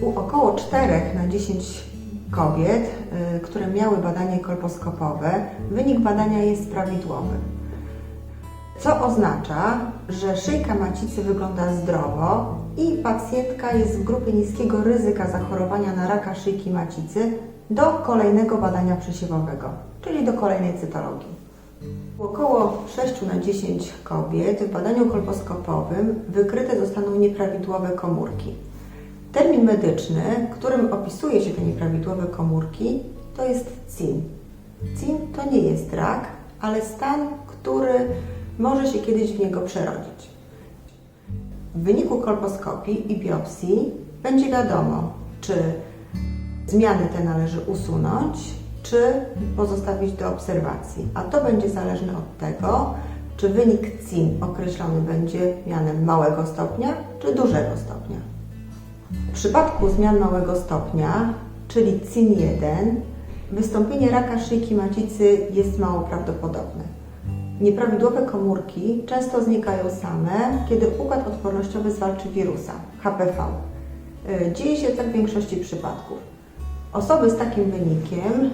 U około 4 na 10 kobiet, y, które miały badanie kolposkopowe, wynik badania jest prawidłowy. Co oznacza, że szyjka macicy wygląda zdrowo i pacjentka jest w grupie niskiego ryzyka zachorowania na raka szyjki macicy do kolejnego badania przesiewowego, czyli do kolejnej cytologii. Około 6 na 10 kobiet w badaniu kolposkopowym wykryte zostaną nieprawidłowe komórki. Termin medyczny, którym opisuje się te nieprawidłowe komórki, to jest CIN. CIN to nie jest rak, ale stan, który może się kiedyś w niego przerodzić. W wyniku kolposkopii i biopsji będzie wiadomo, czy zmiany te należy usunąć, czy pozostawić do obserwacji. A to będzie zależne od tego, czy wynik CIN określony będzie mianem małego stopnia, czy dużego stopnia. W przypadku zmian małego stopnia, czyli CIN1, wystąpienie raka szyjki macicy jest mało prawdopodobne. Nieprawidłowe komórki często znikają same, kiedy układ odpornościowy zwalczy wirusa HPV. Y, Dzieje się tak w większości przypadków. Osoby z takim wynikiem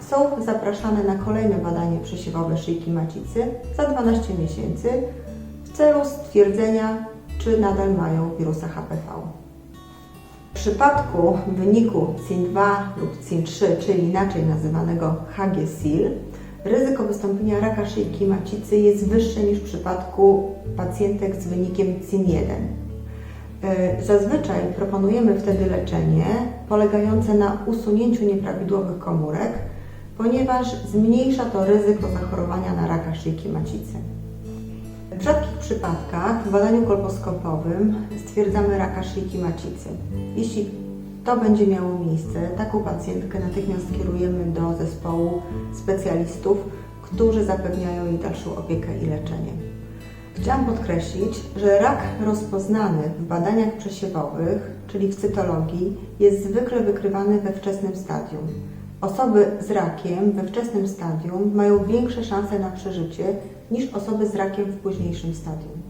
są zapraszane na kolejne badanie przesiewowe szyjki macicy za 12 miesięcy w celu stwierdzenia, czy nadal mają wirusa HPV. W przypadku wyniku CIN2 lub CIN3, czyli inaczej nazywanego HG-SIL, ryzyko wystąpienia raka szyjki macicy jest wyższe niż w przypadku pacjentek z wynikiem CIN1. E, Zazwyczaj proponujemy wtedy leczenie polegające na usunięciu nieprawidłowych komórek, ponieważ zmniejsza to ryzyko zachorowania na raka szyjki macicy. W rzadkich przypadkach w badaniu kolposkopowym stwierdzamy raka szyjki macicy. Jeśli to będzie miało miejsce, taką pacjentkę natychmiast kierujemy do zespołu specjalistów, którzy zapewniają jej dalszą opiekę i leczenie. Chciałam podkreślić, że rak rozpoznany w badaniach przesiewowych, czyli w cytologii, jest zwykle wykrywany we wczesnym stadium. Osoby z rakiem we wczesnym stadium mają większe szanse na przeżycie niż osoby z rakiem w późniejszym stadium.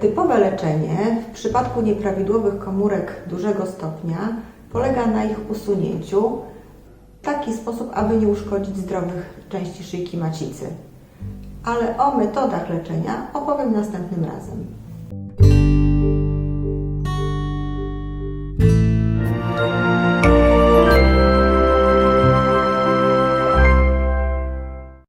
Typowe leczenie w przypadku nieprawidłowych komórek dużego stopnia polega na ich usunięciu w taki sposób, aby nie uszkodzić zdrowych części szyjki macicy. Ale o metodach leczenia opowiem następnym razem.